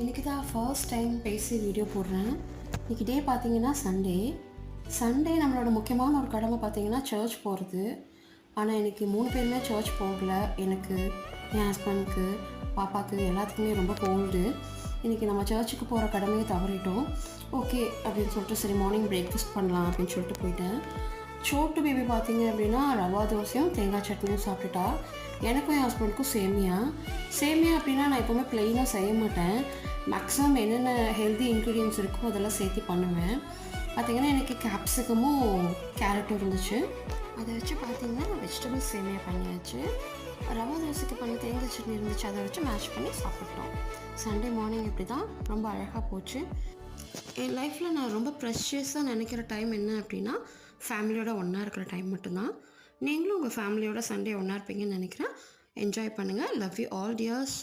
இன்றைக்கி தான் first time பேசி வீடியோ போடுறேன். இன்றைக்கி டே பார்த்தீங்கன்னா சண்டே சண்டே நம்மளோட முக்கியமான ஒரு கடமை பார்த்தீங்கன்னா சர்ச் போகிறது ஆனால் எனக்கு மூணு பேருமே சர்ச் போகல. எனக்கு என் ஹஸ்பண்ட்க்கு பாப்பாவுக்கு எல்லாத்துக்குமே ரொம்ப கோல்டு இன்றைக்கி நம்ம சர்ச்சுக்கு போகிற கடமையை தவறிட்டோம். ஓகே அப்படின்னு சொல்லிட்டு சரி மார்னிங் பிரேக்ஃபாஸ்ட் பண்ணலாம் அப்படின்னு சொல்லிட்டு போயிட்டேன். சோட்டு பேபி பார்த்தீங்க அப்படின்னா ரவா தோசையும் தேங்காய் சட்னியும் சாப்பிட்டுட்டா. எனக்கும் என் ஹஸ்பண்டுக்கும் சேமியா. சேமியா அப்படின்னா நான் எப்போவுமே ப்ளெயினாக செய்ய மாட்டேன். மேக்ஸிமம் என்னென்ன ஹெல்தி இன்க்ரீடியன்ஸ் இருக்கோ அதெல்லாம் சேர்த்து பண்ணுவேன். பார்த்தீங்கன்னா எனக்கு கேப்சிகமும் கேரட்டும் இருந்துச்சு. அதை வச்சு பார்த்தீங்கன்னா வெஜிடபிள் சேமியா பண்ணியாச்சு. ரவா தோசைக்கு பண்ணி தேங்காய் சட்னி இருந்துச்சு அதை வச்சு மேட்ச் பண்ணி சாப்பிட்டோம். சண்டே மார்னிங் இப்படி தான் ரொம்ப அழகாக போச்சு. என் லைஃப்பில் நான் ரொம்ப ப்ரெஷியஸாக நினைக்கிற டைம் என்ன அப்படின்னா ஃபேமிலியோட ஒன்றா இருக்கிற டைம் மட்டும்தான். நீங்களும் உங்கள் ஃபேமிலியோட சண்டே ஒன்றா இருப்பீங்கன்னு நினைக்கிறேன். என்ஜாய் பண்ணுங்கள் லவ் யூ ஆல் டியர்ஸ்